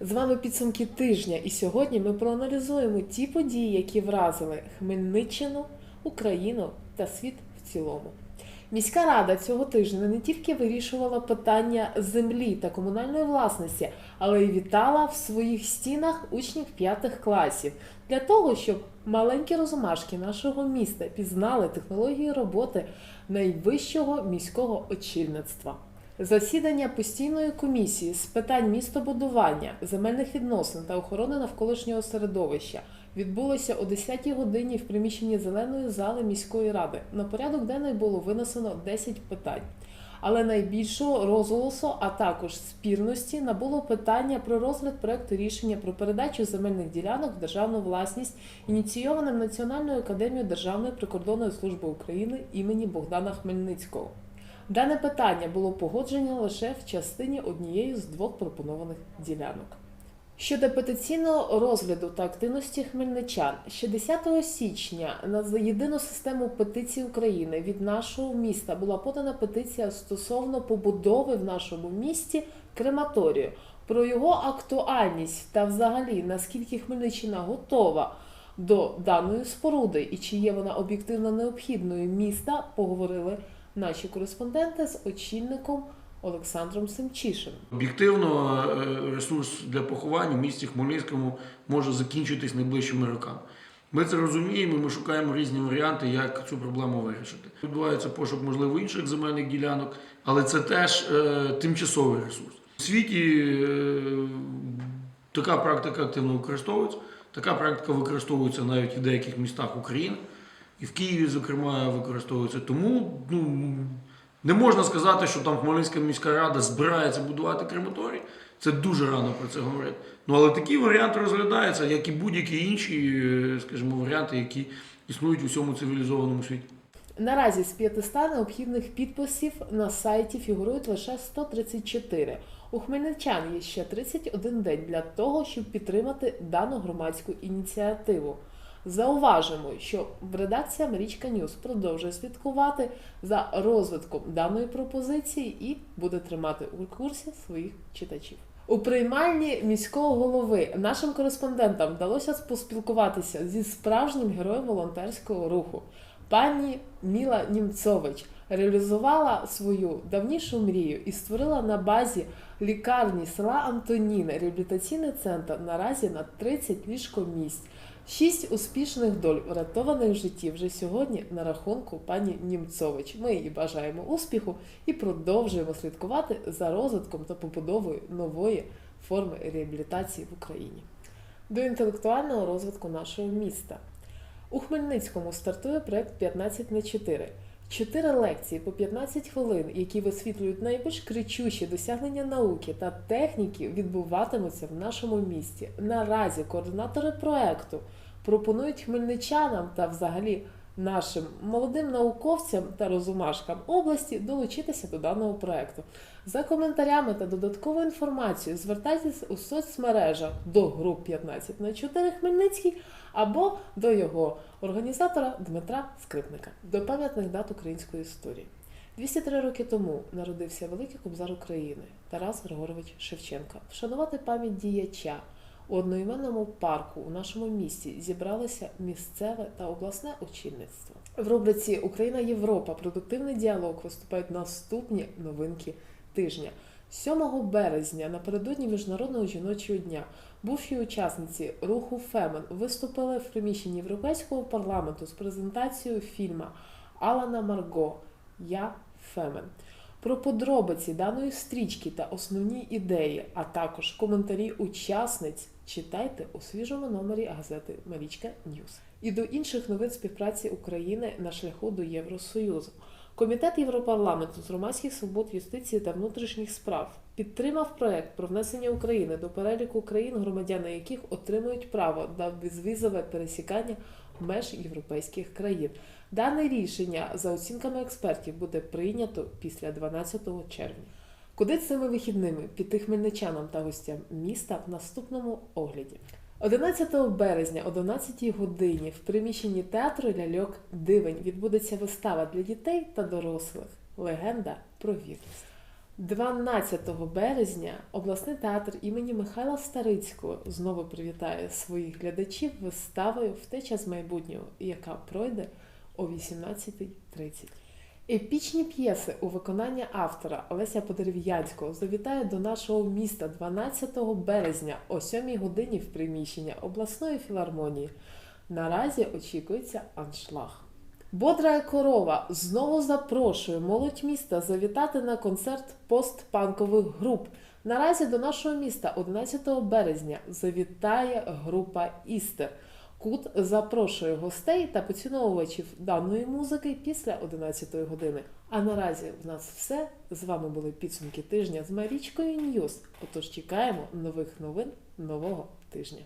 З вами підсумки тижня, і сьогодні ми проаналізуємо ті події, які вразили Хмельниччину, Україну та світ в цілому. Міська рада цього тижня не тільки вирішувала питання землі та комунальної власності, але й вітала в своїх стінах учнів п'ятих класів для того, щоб маленькі розумашки нашого міста пізнали технології роботи найвищого міського очільництва. Засідання постійної комісії з питань містобудування, земельних відносин та охорони навколишнього середовища відбулося о 10-й годині в приміщенні зеленої зали міської ради. На порядок денний було винесено 10 питань. Але найбільшого розголосу, а також спірності набуло питання про розгляд проекту рішення про передачу земельних ділянок в державну власність, ініційованим Національною академією Державної прикордонної служби України імені Богдана Хмельницького. Дане питання було погоджено лише в частині однієї з двох пропонованих ділянок. Щодо петиційного розгляду та активності хмельничан, ще 10 січня на єдину систему петицій України від нашого міста була подана петиція стосовно побудови в нашому місті крематорію. Про його актуальність та взагалі наскільки Хмельниччина готова до даної споруди і чи є вона об'єктивно необхідною міста, поговорили наші кореспонденти з очільником Олександром Семчишин. Об'єктивно, е, ресурс для поховань у місті Хмельницькому може закінчитись найближчими роками. Ми це розуміємо, ми шукаємо різні варіанти, як цю проблему вирішити. Відбувається пошук, можливо, інших земельних ділянок, але це теж е, тимчасовий ресурс. У світі е, така практика активно використовується. Така практика використовується навіть в деяких містах України, і в Києві, зокрема, використовується. Тому ну, не можна сказати, що там Хмельницька міська рада збирається будувати крематорій. Це дуже рано про це говорити. Ну але такий варіант розглядається, як і будь-які інші, е, скажімо, варіанти, які існують у всьому цивілізованому світі. Наразі з 500 необхідних підписів на сайті фігурують лише 134. У хмельничан є ще 31 день для того, щоб підтримати дану громадську ініціативу. Зауважимо, що редакція Марічка Ньюс продовжує слідкувати за розвитком даної пропозиції і буде тримати у курсі своїх читачів. У приймальні міського голови нашим кореспондентам вдалося поспілкуватися зі справжнім героєм волонтерського руху. Пані Міла Німцович реалізувала свою давнішу мрію і створила на базі лікарні села Антоніни реабілітаційний центр наразі на 30 ліжкомісць. Шість успішних доль врятованих життів вже сьогодні на рахунку пані Німцович. Ми їй бажаємо успіху і продовжуємо слідкувати за розвитком та побудовою нової форми реабілітації в Україні. До інтелектуального розвитку нашого міста. У Хмельницькому стартує проект 15 на 4. Чотири лекції по 15 хвилин, які висвітлюють найбільш кричущі досягнення науки та техніки, відбуватимуться в нашому місті. Наразі координатори проекту пропонують хмельничанам та взагалі нашим молодим науковцям та розумашкам області долучитися до даного проекту. За коментарями та додатковою інформацією звертайтеся у соцмережах до груп 15 на 4 Хмельницький або до його організатора Дмитра Скрипника до пам'ятних дат української історії. 203 роки тому народився великий кобзар України Тарас Григорович Шевченка. Вшанувати пам'ять діяча у одноіменному парку у нашому місті зібралося місцеве та обласне очільництво. В рубриці Україна Європа продуктивний діалог виступають наступні новинки тижня. 7 березня напередодні міжнародного жіночого дня бувші учасниці руху Фемен виступили в приміщенні Європейського парламенту з презентацією фільму Алана Марго Я Фемен. Про подробиці даної стрічки та основні ідеї, а також коментарі учасниць читайте у свіжому номері газети Марічка Ньюс. І до інших новин співпраці України на шляху до Євросоюзу. Комітет Європарламенту з громадських свобод, юстиції та внутрішніх справ підтримав проект про внесення України до переліку країн, громадяни яких отримують право на безвізове пересікання меж європейських країн. Дане рішення, за оцінками експертів, буде прийнято після 12 червня. Куди цими вихідними піти хмельничанам та гостям міста в наступному огляді? 11 березня о 12 годині в приміщенні театру ляльок Дивень відбудеться вистава для дітей та дорослих. Легенда про вірність. 12 березня обласний театр імені Михайла Старицького знову привітає своїх глядачів виставою Втеча з майбутнього, яка пройде о 18.30. Епічні п'єси у виконанні автора Олеся Подерев'янського завітають до нашого міста 12 березня о 7 годині в приміщення обласної філармонії. Наразі очікується аншлаг. Бодра корова знову запрошує молодь міста завітати на концерт постпанкових груп. Наразі до нашого міста 11 березня завітає група Істер. Кут запрошує гостей та поціновувачів даної музики після 11 години. А наразі в нас все. З вами були підсумки тижня з Марічкою Ньюс. Отож чекаємо нових новин нового тижня.